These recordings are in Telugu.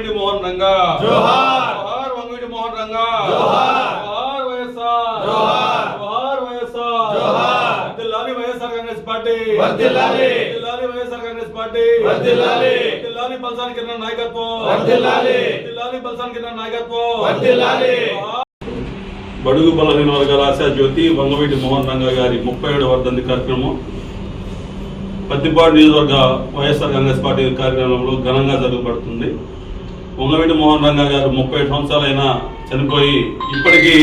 మోహన్ రంగా జోహార్. మోహన్ రంగా జోహార్. జోహార్ వైఎస్ఆర్ జోహార్. జోహార్ వైఎస్ఆర్ జోహార్. వర్ధిల్లాలి వైఎస్ఆర్ కాంగ్రెస్ పార్టీ వర్ధిల్లాలి. వర్ధిల్లాలి వైఎస్ఆర్ కాంగ్రెస్ పార్టీ వర్ధిల్లాలి. వర్ధిల్లాలి బల్సాన్ కిరణ్ నాయకత్వం వర్ధిల్లాలి. వర్ధిల్లాలి బల్సాన్ కిరణ్ నాయకత్వం వర్ధిల్లాలి. బడుగు బలహీన వర్గాల ఆశా జ్యోతి వంగవీటి మోహన్ రంగా గారి ముప్పై ఏడు వర్ధంతి కార్యక్రమం పత్తిపాడు నియోజకవర్గ వైఎస్ఆర్ కాంగ్రెస్ పార్టీ కార్యాలయంలో ఘనంగా జరగబడుతుంది వంగవీటి మోహన్ రంగా గారు ముప్పై సంవత్సరాలైన చనిపోయి ఇప్పటికీ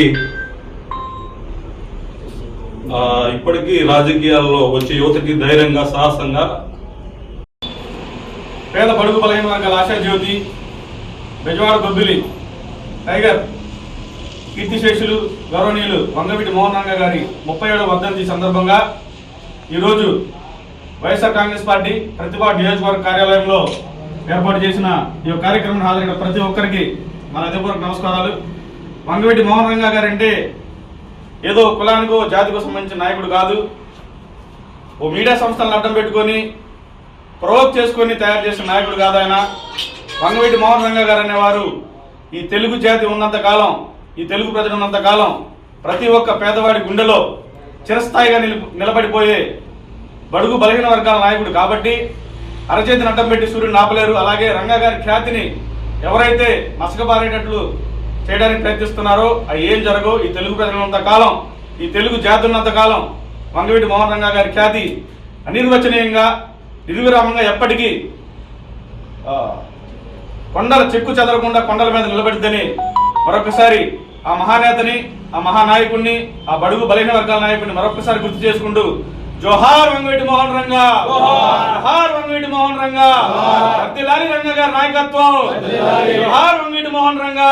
ఇప్పటికీ రాజకీయాల్లో వచ్చే యువతకి ధైర్యంగా సాహసంగా పేద బడుగు బలహీన వర్గాల ఆశాజ్యోతి బెజవాడ బొబ్బిలి టైగర్ కీర్తిశేషులు గౌరవనీయులు వంగవీటి మోహన్ రంగా గారి ముప్పై ఏడవ వర్ధంతి సందర్భంగా ఈరోజు వైఎస్ఆర్ కాంగ్రెస్ పార్టీ ప్రతిభా నియోజకవర్గ కార్యాలయంలో ఏర్పాటు చేసిన ఈ కార్యక్రమం హాజరైన ప్రతి ఒక్కరికి మన హృదయపూర్వక నమస్కారాలు. వంగవీటి మోహన్ రంగా గారంటే ఏదో కులానికో జాతికో సంబంధించిన నాయకుడు కాదు. ఓ మీడియా సంస్థలను అడ్డం పెట్టుకొని ప్రవోక్ చేసుకొని తయారు చేసిన నాయకుడు కాదు ఆయన. వంగవీటి మోహన్ రంగ గారు అనేవారు ఈ తెలుగు జాతి ఉన్నంత కాలం ఈ తెలుగు ప్రజలు ఉన్నంత కాలం ప్రతి ఒక్క పేదవాడి గుండెలో చిరస్థాయిగా నిలబడిపోయే బడుగు బలహీన వర్గాల నాయకుడు కాబట్టి అరచేతిని అడ్డం పెట్టి సూర్యుని ఆపలేరు. అలాగే రంగా గారి ఖ్యాతిని ఎవరైతే మసకబారేటట్లు చేయడానికి ప్రయత్నిస్తున్నారో అవి ఏం జరగవు. ఈ తెలుగు ప్రజలున్నంత కాలం ఈ తెలుగు జాతున్నంత కాలం వంగవీటి మోహన్ రంగా గారి ఖ్యాతి అనిర్వచనీయంగా నిర్విరామంగా ఎప్పటికీ కొండల చెక్కు చెదరకుండా కొండల మీద నిలబడిద్దని మరొకసారి ఆ మహానేతని ఆ మహానాయకుడిని ఆ బడుగు బలహీన వర్గాల నాయకుడిని మరొకసారి గుర్తు చేసుకుంటూ జోహార్ వెంకటి మోహన్ రంగా! జోహార్ వంగవీటి మోహన్ రంగా. వర్ధిల్లాలి రంగ గారి నాయకత్వం. జోహార్ వంగవీటి మోహన్ రంగా.